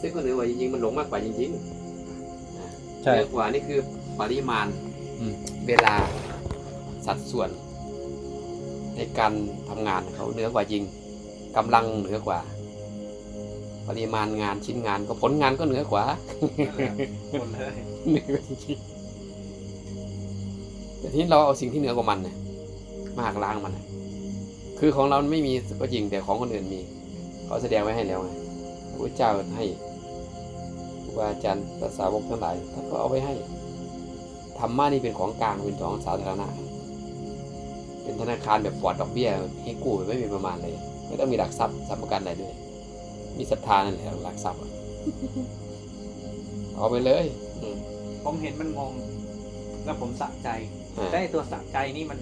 ซึ่งก็เหนือกว่าจริงๆมันหลงมากกว่าจริงๆนะใช่เหนือกว่านี่คือปริมาณอืม เวลาสัดส่วน ในการทำงานเขาเหนือกว่าจริงกำลังเหนือกว่า ปริมาณงานชิ้นงานก็ผลงานก็เหนือกว่า หมดเลยเหนือกว่าจริงแต่ทีนี้เราเอาสิ่งที่เหนือกว่ามันเนี่ยมาหักล้างมันน่ะคือของเราไม่มีก็จริงแต่ของคนอื่นมี เขาแสดงไว้ให้แล้วไง พระพุทธเจ้าให้ครูบาอาจารย์ภาษาวกทั้งหลายท่านก็เอาไว้ให้ธรรมะนี่เป็นของกลางเป็นของสาธารณะ เป็นธนาคารแบบปลอดดอกเบี้ยให้กู้แบบไม่มีประมาณเลย ไม่ต้องมีหลักทรัพย์ทรัพย์ประกันอะไรด้วย มีศรัทธานั่นแหละหลักทรัพย์อะเอาไปเลยอืมผมเห็นมันงง แล้วผมสะใจอ่าได้ตัวสะใจนี่มัน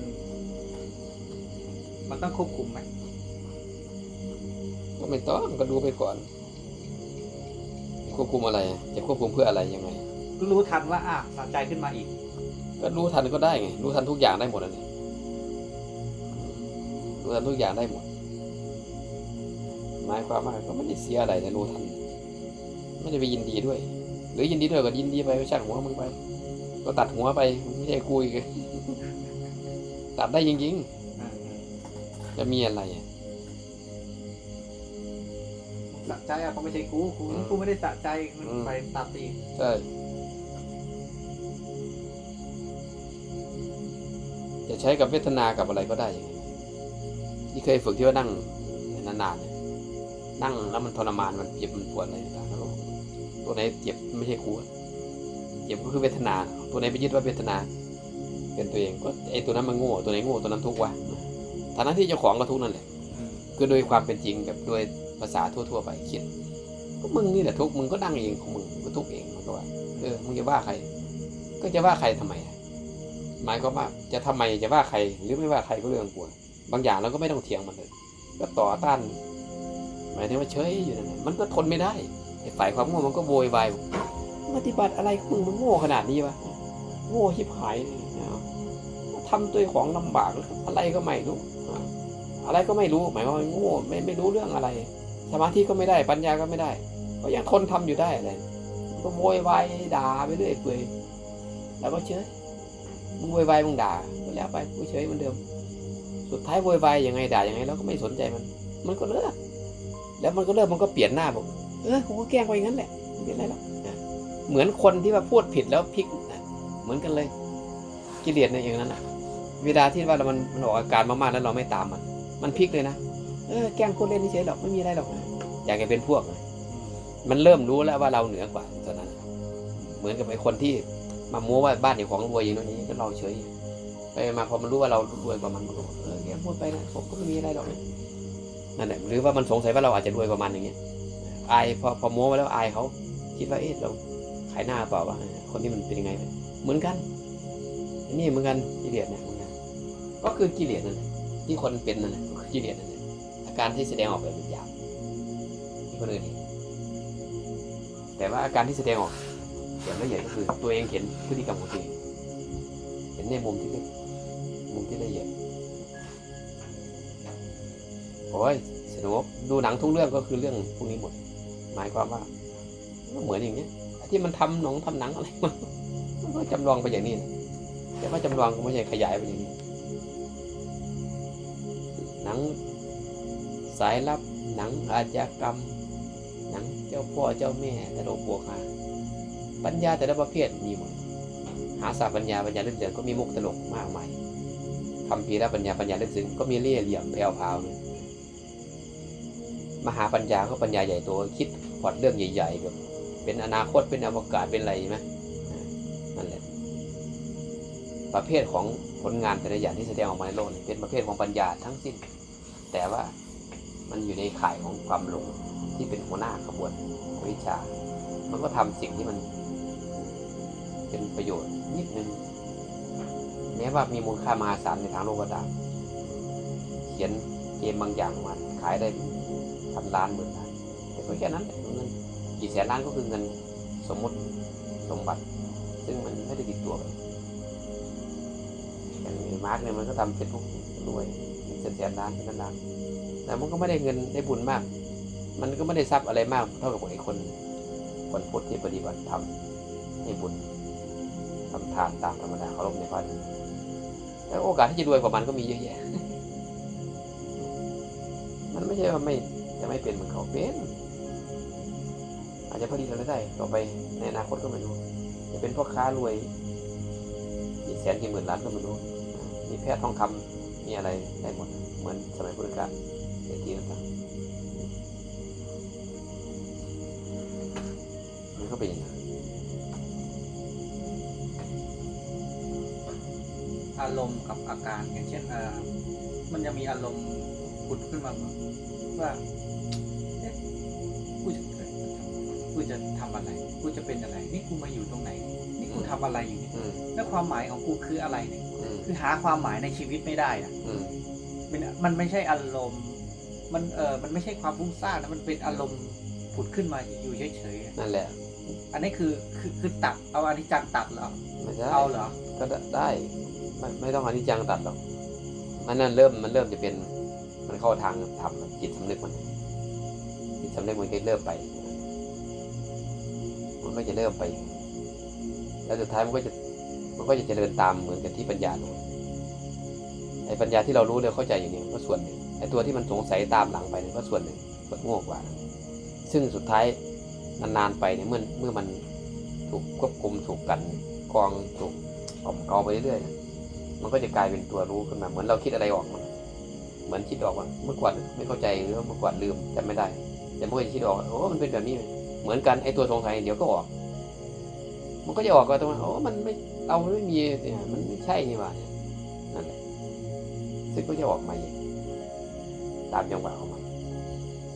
มันต้องควบคุมไหมก็ไม่ต้องก็ดูไปก่อน ควบคุมอะไรอะจะควบคุมเพื่ออะไรยังไงก็รู้ทันว่าอะสะใจขึ้นมาอีก ก็รู้ทันก็ได้ไง รู้ทันทุกอย่างได้หมดอันนี้รู้ทันทุกอย่างได้หมด หมายความว่าก็ไม่ได้เสียอะไรแต่รู้ทัน ไม่ได้ไปยินดีด้วย หรือยินดีด้วยก็ยินดีไปก็ช่างหัวมึงไป ก็ตัดหัวไปไม่ใช่กูอีกตัดได้จริงๆจะมีอะไรอะ สะใจอะก็ไม่ใช่กูกูอืมกูไม่ได้สะใจมันอืมไปตัดอีกใช่จะใช้กับเวทนากับอะไรก็ได้อย่างนี้ที่เคยฝึกที่ว่านั่งนานๆเนี่ยนั่งแล้วมันทรมานมันเจ็บมันปวดอะไรต่างๆแล้วก็ตัวไหนเจ็บไม่ใช่กูอะเจ็บก็คือเวทนา ตัวไหนไปยึดว่าเวทนา เป็นตัวเองก็ไอตัวนั้นมันโง่ตัวไหนโง่ตัวนั้นทุกข์วะฐานะที่เจ้าของก็ทุกข์นั่นแหละคือโดยความเป็นจริงแบบโดยภาษาทั่วๆไปคิดก็มึงนี่แหละทุกข์มึงก็นั่งเองของมึงมึงก็ทุกข์เองมันก็ว่าเออมึงจะว่าใคร ก็จะว่าใครทำไมหมายความว่าจะทำไมจะว่าใคร หรือไม่ว่าใครก็เรื่องของกูบางอย่างเราก็ไม่ต้องเถียงมันเลยก็ต่อต้านหมายถึงว่าเฉยอยู่นั่นมันก็ทนไม่ได้ฝ่ายความโง่มันก็โวยวายปฏิบัติอะไรของมึงมันโง่ขนาดนี้วะโง่ชิบหายเลยเอาทำตัวของลำบากอะไรก็ไม่รู้อะไรก็ไม่รู้ หมายความว่าโง่ไม่ไม่รู้เรื่องอะไร สมาธิก็ไม่ได้ปัญญาก็ไม่ได้ ก็ยังทนทำอยู่ได้อะไรก็โวยวายด่าไปเรื่อยเปื่อยแล้วก็เฉยมึงโวยวายมึงด่าก็แล้วไปกูเฉยเหมือนเดิม สุดท้ายโวยวายยังไงด่ายังไงเราก็ไม่สนใจมัน มันก็เลิกแล้วมันก็เลิกมันก็เปลี่ยนหน้าบอกเออกูก็แกล้งไปอย่างนั้นแหละไม่เป็นไรหรอกเหมือนคนที่ว่าพูดผิดแล้วพลิกเหมือนกันเลยกิเลสในอย่างนั้นอะเวลาที่ว่าเรามันมันออกอาการมากๆแล้วเราไม่ตามมัน มันพลิกเลยนะเออแกล้งคนเล่นเฉยหรอกไม่มีอะไรหรอกนะ อยากจะเป็นพวกนะมันเริ่มรู้แล้วว่าเราเหนือกว่าตอนนั้น เหมือนกับไอ้คนที่มาโม้ว่าบ้านอยู่ของรวยอย่างนู้นอย่างนี้ก็เราเฉยไปมาพอมันรู้ว่าเรารวยกว่ามันมันก็บอกเออแกพูดไปนะผมก็ไม่มีอะไรหรอกนะนั่นแหละหรือว่ามันสงสัยว่าเราอาจจะรวยกว่ามันอย่างเงี้ยอายพอพอโม้ไปแล้วอายเขาคิดว่าเอ๊ะเราขายหน้าเปล่าวะคนนี้มันเป็นยังไงวะเหมือนกันอันนี่เหมือนกันกิเลสเนี่ยเหมือนกันก็คือกิเลสนั่นแหละที่คนเป็นนั่นแหละก็คือกิเลสนั่นแหละอาการที่แสดงออกแบบหยาบที่ คนอื่นแต่ว่าอาการที่แสดงออกอย่างละเอียดก็คือตัวเองเห็นพฤติกรรมของตัวเองเห็นในมุมที่ลึกมุมที่ละเอียดโอ้ยสนุกดูหนังทุกเรื่องก็คือเรื่องพวกนี้หมด หมายความว่าเหมือนอย่างเนี้ยที่มันทำหนงทำหนังอะไรมันก็จำลองไปอย่างนี้นะแต่ว่าจำลองก็ไม่ใช่ขยายไปอย่างนี้ หนังสายลับหนังอาชญากรรม จ้าพ่อเจ้าแม่ตลกโปกฮาปัญญาแต่ละประเภทมีหมดหาศาสตร์ปัญญาปัญญาลึกซึ้งก็มีมุกตลกมากมายคำพีและปัญญาปัญญาลึกซึ้งก็มีเล่ห์เหลี่ยมแผ่วพาวเลยมหาปัญญาก็ปัญญาใหญ่โตคิดพอดเรื่องใหญ่ๆแบบเป็นอนาคตเป็นอวกาศเป็นอะไรไหมอ่านั่นแหละประเภทของผลงานแต่ละอย่างที่แสดงออกมาในโลกเนี่ยเป็นประเภทของปัญญาทั้งสิ้น แต่ว่ามันอยู่ในข่ายของความหลง ที่เป็นหัวหน้าขบวนวิชา มันก็ทำสิ่งที่มัน เป็นประโยชน์นิดนึงแม้ว่ามีมูลค่ามหาศาลในทางโลกก็ตามเขียนเกมบางอย่างมาขายได้พันล้านหมื่นล้านแต่ก็แค่นั้นเงินกี่แสนล้านก็คือเงินสมมติสมบัติ ซึ่งมันไม่ได้ติดตัวกันอย่างมาร์กเนี่ยมันก็ทำเฟซบุ๊กรวยแสนแสนล้านเป็นล้านล้านแต่มันก็ไม่ได้เงินได้บุญมาก มันก็ไม่ได้ทรัพย์อะไรมากเท่ากับไอ้คนวันพุทธที่ปฏิบัติธรรมให้บุญทำทานตามธรรมดาเคารพในพระอาทิตย์แต่โอกาสที่จะรวยกว่ามันก็มีเยอะแยะ มันไม่ใช่ว่าไม่จะไม่เป็นเหมือนเขาเป็น อาจจะพอดีกันได้ต่อไปในอนาคตก็ไม่รู้ จะเป็นพ่อค้ารวยกี่แสนกี่หมื่นล้านก็ไม่รู้ มีแพทย์ทองคำมีอะไรได้หมด เหมือนสมัยพุทธกาลเศรษฐีต่าง ก็เป็นอย่างนั้นอารมณ์กับอาการอย่างเช่นอ่ามันจะมีอารมณ์ผุดขึ้นมาว่าเอ๊ะกูจะเกิดกูจะทำอะไรกูจะเป็นอะไร นี่กูมาอยู่ตรงไหน นี่กูทำอะไรอยู่เนี่ยอืมแล้วความหมายของกูคืออะไรเนี่ยอืมคือหาความหมายในชีวิตไม่ได้อะอืมมันมันไม่ใช่อารมณ์ มันเออมันไม่ใช่ความฟุ้งซ่านนะมันเป็นอารมณ์ผุดขึ้นมาอยู่เฉยๆอะนั่นแหละ อันนี้คือคือคือตัดเอาอนิจจังตัดเหรอไม่ได้เอาเหรอก็ได้ไม่ไม่ต้องอนิจจังตัดหรอกมันนั่นเริ่มมันเริ่มจะเป็นมันเข้าทางทำจิตสำนึกมันจิตสำนึกมันก็เริ่มไป มันก็จะเริ่มไป แล้วสุดท้ายมันก็จะมันก็จะเจริญตามเหมือนกับที่ปัญญารู้ไอ้ปัญญาที่เรารู้เราเข้าใจอยู่เนี่ยก็ส่วนหนึ่งไอ้ตัวที่มันสงสัยตามหลังไปเนี่ยก็ส่วนหนึ่งส่วนโง่กว่านะซึ่งสุดท้าย นานๆไปเนี่ยเมื่อเมื่อมันถูกควบคุมถูกกันกรองถูกกล่อมเกลาไปเรื่อยๆมันก็จะกลายเป็นตัวรู้ขึ้นมาเหมือนเราคิดอะไรออกเหมือนคิดออกว่าเมื่อก่อนไม่เข้าใจหรือว่าเมื่อก่อนลืมจำไม่ได้แต่เมื่อคิดออกโอ้มันเป็นแบบนี้เหมือนกันไอ้ตัวสงสัยเดี๋ยวก็ออก มันก็จะออกก็ตรงนั้นโอ้มันไม่เราไม่มีเนี่ยมันไม่ใช่นี่หว่าเนี่ยนั่นแหละซึ่งก็จะออกมาเองตามจังหวะของมัน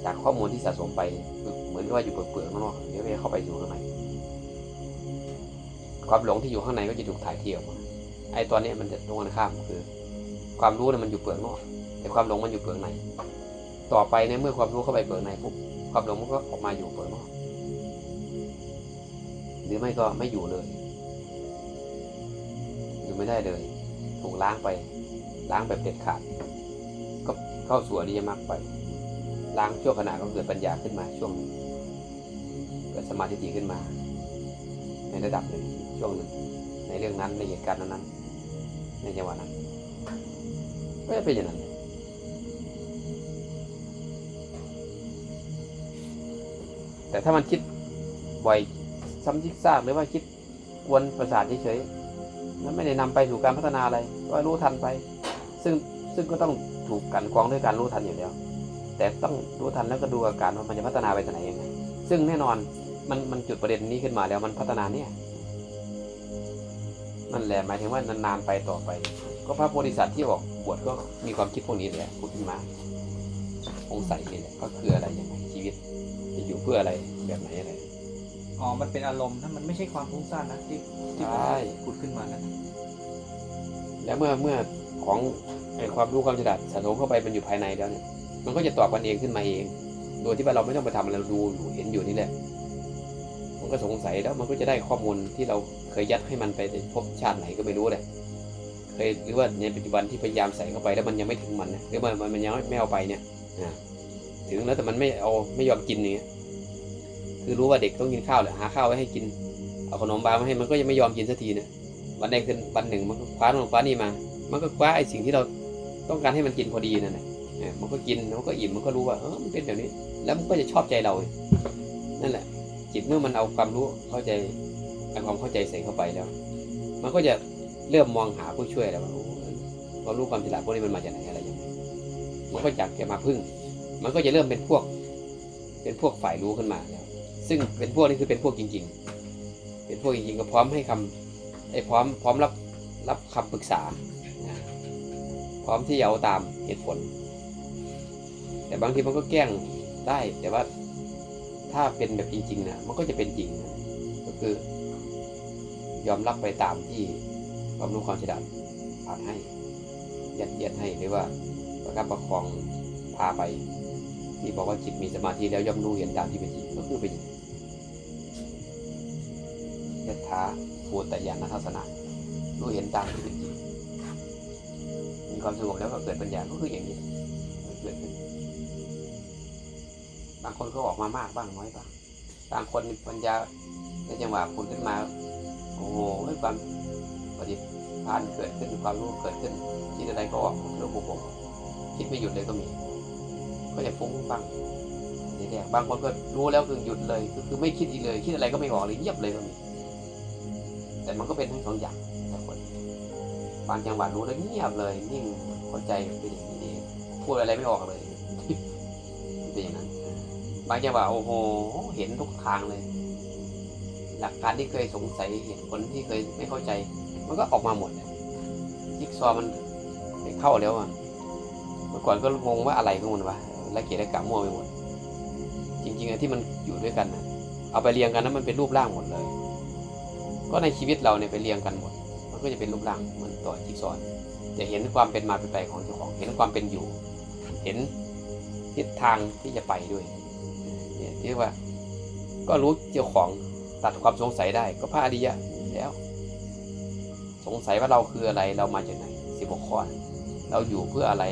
จากข้อมูลที่สะสมไปเห มือนว่าอยู่เปลือกๆนอกเดี๋ยวจะเข้าไปสู่ข้างในความหลงที่อยู่ข้างในก็จะถูกถ่ายเที่ออกมาไอ้ตอนนี้มันจะตรงกันข้ามคือ ความรู้เนี่ยมันอยู่เปลือกนอกแต่ความหลงมันอยู่เปลือกในต่อไปเนี่ยเมื่อความรู้เข้าไปเปลือกในปุ๊บความหลงมันก็ออกมาอยู่เปลือกนอกหรือไม่ก็ไม่อยู่เลย อยู่ไม่ได้เลย ถูกล้างไป ล้างแบบเด็ดขาด ก็เข้าสู่อริยมรรคไป ล้างชั่วขณะก็เกิดปัญญาขึ้นมาช่วงนึ่งเกิด สมาธิขึ้นมา ในระดับหนึ่งช่วงหนึ่งในเรื่องนั้นในเหตุการณ์นั้นในจังหวะนั้นก็จะเป็นอย่างนั้นแต่ถ้ามันคิดบ่อยซ้ำยิกซากหรือว่าคิดกวนประสาทเฉยๆแล้วไม่ได้นำไปสู่การพัฒนาอะไรก็รู้ทันไป ซึ่งซึ่งก็ต้องถูกกันกรองด้วยการรู้ทันอยู่แล้ว แต่ต้องรู้ทันแล้วก็ดูอาการว่ามันจะพัฒนาไปทางไหนยังไงซึ่งแน่นอน มันมันจุดประเด็นนี้ขึ้นมาแล้วมันพัฒนาเนี่ยนั่นแหละหมายถึงว่านานๆไปต่อไป ก็พระโพธิสัตว์ที่ออกบวชก็มีความคิดพวกนี้แหละพูดขึ้นมาสงสัยนี่แหละก็คืออะไรยังไงชีวิต จะอยู่เพื่ออะไรแบบไหนอะไรอ๋อ มันเป็นอารมณ์นะมันไม่ใช่ความฟุ้งซ่านนะที่ที่ใช่ผุดขึ้นมานะแล้วเมื่อเมื่อของไอ้ความรู้ความฉลาดสะสมเข้าไปมันอยู่ภายในแล้วเนี่ย มันก็จะตอบกันเองขึ้นมาเอง โดยที่ว่าเราไม่ต้องไปทำอะไรเราดูอยู่เห็นอยู่นี่แหละ มันก็สงสัยแล้วมันก็จะได้ข้อมูลที่เราเคยยัดให้มันไปในภพชาติไหนก็ไม่รู้เลยเคยหรือว่าในปัจจุบันที่พยายามใส่เข้าไปแล้วมันยังไม่ถึงมันนะหรือมันมันยังไม่เอาไปเนี่ยนะถึงแล้วแต่มันไม่เอาไม่ยอมกินอย่างเงี้ยคือรู้ว่าเด็กต้องกินข้าวแหละหาข้าวไว้ให้กินเอาขนมบามาให้มันก็ยังไม่ยอมกินสักทีนะวันใดคืนวันหนึ่งมันก็คว้าโน่นคว้านี่มา มันก็คว้าไอ้สิ่งที่เราต้องการให้มันกินพอดีนั่นแหละเออมันก็กินมันก็อิ่มมันก็รู้ว่าเออมันเป็นแบบนี้ แล้วมันก็จะชอบใจเรานั่นแหละ จิตเมื่อมันเอาความรู้เข้าใจเอาความเข้าใจใส่เข้าไปแล้ว มันก็จะเริ่มมองหาผู้ช่วยแล้วว่าความรู้ความฉลาดพวกนี้มันมาจากไหนอะไรยังไงมันก็อยากจะมาพึ่ง มันก็จะเริ่มเป็นพวก เป็นพวกฝ่ายรู้ขึ้นมาแล้ว ซึ่งเป็นพวกนี้คือเป็นพวกจริง ๆ เป็นพวกจริงๆก็พร้อมให้คำไอ้พร้อมพร้อมรับรับคำปรึกษา พร้อมที่จะเอาตามเหตุผล แต่บางทีมันก็แกล้งได้แต่ว่า ถ้าเป็นแบบจริงๆนะมันก็จะเป็นจริงนะก็คือยอมรับไปตามที่ความรู้ความฉลาดผ่านให้ยัดเยียดให้หรือว่าประคับประคองพาไป ที่บอกว่าจิตมีสมาธิแล้วย่อมรู้เห็นตามที่เป็นจริงก็คือเป็นอย่างนี้ยถาภูตยานทัศนะรู้เห็นตามที่เป็นจริงมีความสงบแล้วก็เกิดปัญญาก็คืออย่างนี้เกิดขึ้นางคนก็ออกมามากบ้างน้อยบ้างบางคนปัญญาในจังหวะคุณขึ้นมา โอ้โหความปฏิภาณเกิดขึ้นความรู้เกิดขึ้นคิดอะไรก็ออกแล้วบุบคิดไม่หยุดเลยก็มี ก็จะฟุ้งฟังนี่แหละบางคนก็รู้แล้วคือหยุดเลยคือคือไม่คิดอีกเลย คิดอะไรก็ไม่ออกเลยเงียบเลยก็มี แต่มันก็เป็นทั้งสองอย่างแต่คนบางจังหวะรู้แล้วเงียบเลย นิ่งเข้าใจเป็นอย่างนี้พูดอะไรไม่ออกเลย บางจังหวะโอ้โห เห็นทุกทางเลย หลักการที่เคยสงสัยเหตุผลที่เคยไม่เข้าใจ มันก็ออกมาหมดเลยจิ๊กซอมันเข้าแล้วอะเมื่อก่อนก็งงว่าอะไรของมันวะละเกียดละกะมั่วไปหมด จริงๆอะที่มันอยู่ด้วยกันนะเอาไปเรียงกันนั้นมันเป็นรูปร่างหมดเลย ก็ในชีวิตเราเนี่ยไปเรียงกันหมด มันก็จะเป็นรูปร่างเหมันต่อจิ๊กซอจะเห็นความเป็นมาเป็นไปของเจ้าของ เห็นความเป็นอยู่ เห็นทิศทางที่จะไปด้วย เนี่ยที่ว่า ก็รู้เจ้าของตัดความสงสัยได้ ก็พระอริยะแล้ว สงสัยว่าเราคืออะไรเรามาจากไหนสิบหกข้อเราอยู่เพื่ออะไร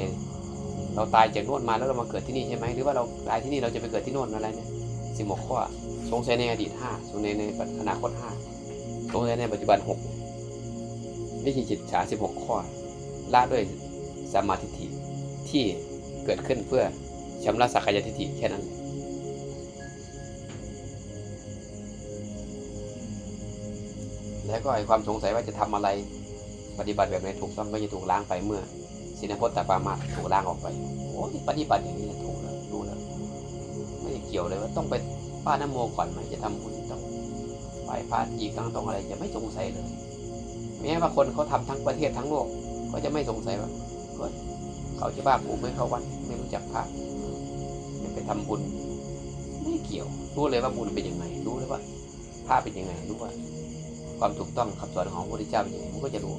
เราตายจากโน่นมาแล้วเรามาเกิดที่นี่ใช่ไหมหรือว่าเราตายที่นี่เราจะไปเกิดที่โน่นอะไรเนี่ยสิบหกข้อสงสัยในอดีตห้าสงสัยในอนาคตห้าสงสัยในปัจจุบันหกวิธีจิตฉาสิบหกข้อละด้วยสมาธิที่เกิดขึ้นเพื่อชำระสักกายทิฏฐิแค่นั้น แล้วก็ไอความสงสัยว่าจะทำอะไรปฏิบัติแบบไหนถูกต้องก็จะถูกล้างไปเมื่อสินพจน์ตปามาถูกล้างออกไปโอ้ปฏิบัติอย่างนี้นะถูกแล้วรู้แล้วไม่เกี่ยวเลยว่าต้องไปป้าน้ำโมก่อนไหมจะทำบุญต้องไหว้พระกี่ครั้งต้องอะไรจะไม่สงสัยเลยแม้ว่าคนเขาทำทั้งประเทศทั้งโลก ก็จะไม่สงสัยว่าเขาจะบ้ากูไม่เข้าวัดไม่รู้จักพระไม่ไปทำบุญ ไม่เกี่ยว รู้เลยว่าบุญเป็นยังไงรู้เลยว่าพระเป็นยังไงรู้ว่า ความถูกต้องคำสอนของพระพุทธเจ้าเป็นยังไงมันก็จะรู้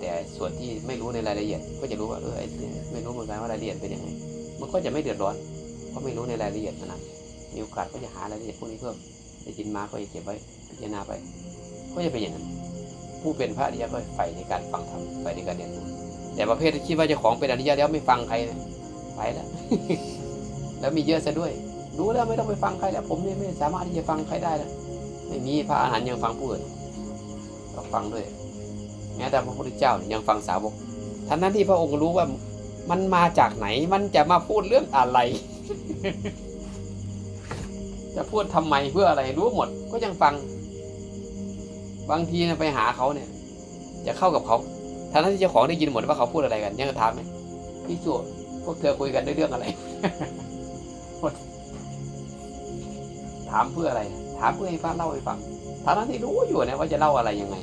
แต่ส่วนที่ไม่รู้ในรายละเอียด ก็จะรู้ว่าเออไอ้ไม่รู้เหมือนกันว่ารายละเอียดเป็นยังไงมันก็จะไม่เดือดร้อนเพราะไม่รู้ในรายละเอียดขนาดมีโอกาสก็จะหารายละเอียดพวกนี้เพิ่มได้ยินมาก็จะเก็บไว้พิจารณาไป ก็จะเป็นอย่างนั้น ผู้เป็นพระอริยะก็ใฝ่ในการฟังธรรมใฝ่ในการเรียนรู้แต่ประเภทที่คิดว่าจ้าของเป็นอริยะแล้วไม่ฟังใครเลยไปแล้วแล้วมีเยอะซะด้วย รู้แล้วไม่ต้องไปฟังใครแล้ว ผมเนี่ยไม่สามารถที่จะฟังใครได้แล้วไม่มีพระอาหารยังฟังผู้อื่น ฟังด้วยแม้แต่พระพุทธเจ้าเนี่ยยังฟังสาวกทั้งนั้นที่พระองค์รู้ว่ามันมาจากไหนมันจะมาพูดเรื่องอะไร จะพูดทำไมเพื่ออะไรรู้หมดก็ยังฟัง บางทีไปหาเขาเนี่ย จะเข้ากับเขาทั้งนั้นที่เจ้าของได้ยินหมดว่าเขาพูดอะไรกันยังถามไหมพี่สุพวกเธอคุยกันด้วยเรื่องอะไร ถามเพื่ออะไร ถามเพื่อให้พระเล่าให้ฟังทั้งนั้นที่รู้อยู่นะว่าจะเล่าอะไรยังไง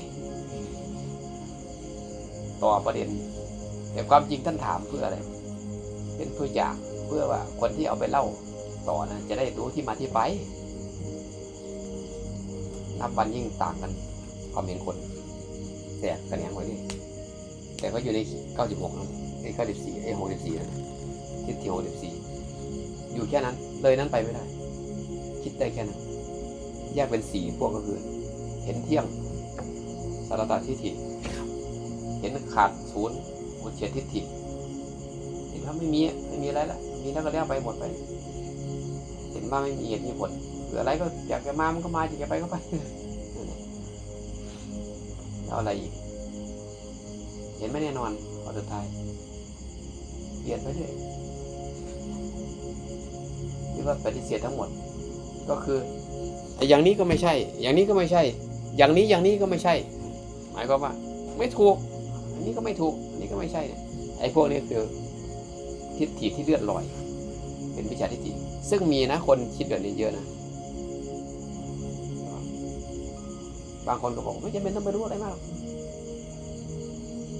ต่อประเด็น แต่ความจริงท่านถามเพื่ออะไร เป็นตัวอย่างเพื่อว่าคนที่เอาไปเล่าต่อนะจะได้รู้ที่มาที่ไปนับวันยิ่งต่างกันความเห็นคนแต่กันยังไว้นี่แต่ก็อยู่ใน 96นะไอ้94ไอ้64นะทิศที่64อยู่แค่นั้น เลยนั้นไปไม่ได้ คิดได้แค่นั้น แยกเป็นสี่พวกก็คือ เห็นเที่ยงสารตาทิฏฐิ เห็นขาดศูนย์อุเฉททิฏฐิเห็นว่าไม่มีไม่มีอะไรละมีแล้วก็แล้วไปหมดไป เห็นว่าไม่มีเหตุมีผลหรืออะไรก็อยากจะมามันก็มาอยากจะไปก็ไปแล้วอะไรอีก เห็นไม่แน่นอนพอสุดท้ายเปลี่ยนไปเรื่อยที่ว่าปฏิเสธทั้งหมด ก็คือไอ้อย่างนี้ก็ไม่ใช่ อย่างนี้ก็ไม่ใช่ อย่างนี้อย่างนี้ก็ไม่ใช่ หมายความว่า ไม่ถูก นี้ก็ไม่ถูกอันนี้ก็ไม่ใช่เนี่ยไอ้พวกนี้คือทิฏฐิที่เลือดลอย เป็นวิชาทิฏฐิซึ่งมีนะคนคิดแบบนี้เยอะนะบางคนก็บอกไม่จำเป็นต้องไปรู้อะไรมาก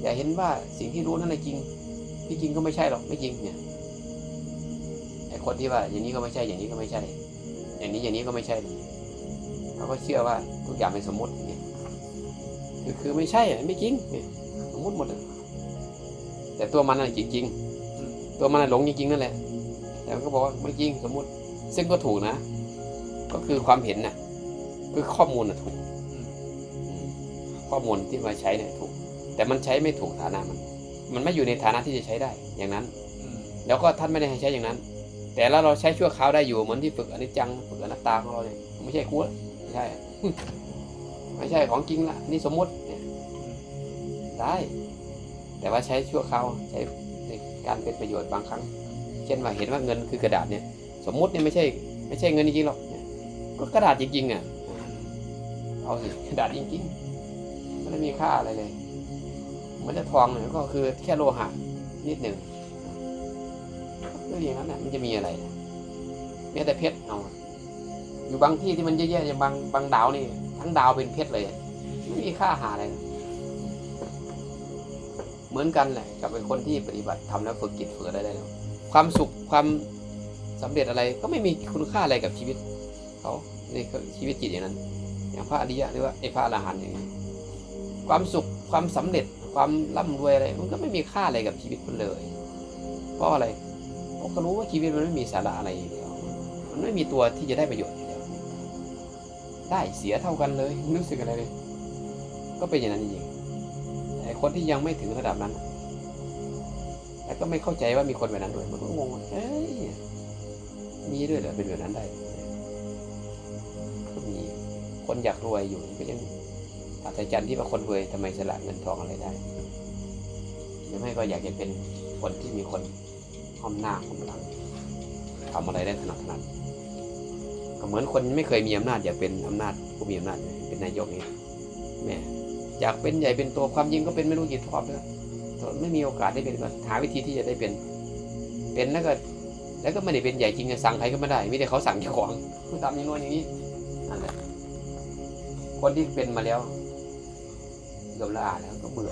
อย่าเห็นว่าสิ่งที่รู้นั่นแหละจริงที่จริงก็ไม่ใช่หรอกไม่จริงเนี่ยไอ้คนที่ว่า อย่างนี้ก็ไม่ใช่ อย่างนี้ก็ไม่ใช่ อย่างนี้อย่างนี้ก็ไม่ใช่เลยเขาก็เชื่อว่าทุกอย่างเป็นสมมติอย่างนี้คือคือไม่ใช่ไม่จริงเนี่ย มมติหมดเลยแต่ตัวมันน่ะจริงจริง ๆ ตัวมันน่ะหลงจริงๆนั่นแหละ แต่มันก็บอกว่าไม่จริงสมมติ ซึ่งก็ถูกนะ ก็คือความเห็นน่ะ คือข้อมูลน่ะถูกอืมอืมข้อมูลที่มาใช้เนี่ยถูก แต่มันใช้ไม่ถูกฐานะมัน มันไม่อยู่ในฐานะที่จะใช้ได้ อย่างนั้นอืมแล้วก็ท่านไม่ได้ให้ใช้อย่างนั้น แต่แล้วเราใช้ชั่วคราวได้อยู่เหมือนที่ฝึกอนิจจังฝึกอนัตตาของเราเนี่ยไม่ใช่กูละไม่ใช่ ไม่ใช่ของจริงละนี่สมมุติเนี่ย ได้ แต่ว่าใช้ชั่วคราวใช้ในการเป็นประโยชน์บางครั้ง เช่นว่าเห็นว่าเงินคือกระดาษเนี่ย สมมุติเนี่ยไม่ใช่ ไม่ใช่เงินจริงหรอกก็กระดาษจริงๆอะเอาสิกระดาษจริงๆไม่ได้มีค่าอะไรเลยมันจะทองเนี่ยก็คือแค่โลหะนิดหนึ่งก็อย่างนั้นน่ะมันจะมีอะไรแม้แต่เพชรเอาอยู่บางที่ที่มันแย่ๆอย่างบางบางดาวนี่ ทั้งดาวเป็นเพชรเลยไม่มีค่าหาอะไรเลย เหมือนกันแหละกับเป็นคนที่ปฏิบัติทำแล้วฝึกจิตฝึกอะไรได้แล้วความสุขความสำเร็จอะไรก็ไม่มีคุณค่าอะไรกับชีวิตเขาในชีวิตจิตอย่างนั้น อย่างพระอริยะหรือว่าไอ้พระอรหันต์อย่างนี้ความสุขความสำเร็จความร่ำรวยอะไรมันก็ไม่มีค่าอะไรกับชีวิตมันเลย เพราะอะไรเพราะก็รู้ว่าชีวิตมันไม่มีสาระอะไรอยู่แล้วมันไม่มีตัวที่จะได้ประโยชน์อยู่แล้วได้เสียเท่ากันเลยไม่รู้สึกอะไรเลย ก็เป็นอย่างนั้นจริง คนที่ยังไม่ถึงระดับนั้นแต่ก็ไม่เข้าใจว่ามีคนแบบนั้นด้วย มันก็งงว่าเอ้ยมีด้วยเหรอเป็นแบบนั้นได้ก็มีคนอยากรวยอยู่ก็ยังอัศจรรย์ที่ว่าคนรวยทำไมสละเงินทองอะไรได้หรือไม่ก็อยากจะเป็นคนที่มีคนห้อมหน้าห้อมหลังทำอะไรได้ถนัดถนัดเหมือนคนไม่เคยมีอำนาจอยากเป็นอำนาจผู้มีอำนาจเป็นนายกนี่แม่ อยากเป็นใหญ่เป็นตัวความจริงก็เป็นไม่รู้กี่ทอบแล้วไม่มีโอกาสได้เป็นมาหาวิธีที่จะได้เป็น เป็นแล้วก็แล้วก็ไม่ได้เป็นใหญ่จริงสั่งใครก็ไม่ได้ไมแต่ได้เขาสั่งเจ้าของคุณทำอย่างนู้นอย่างนี้นั่นแหละคนที่เป็นมาแล้วยอมละอาแล้วก็เบื่อ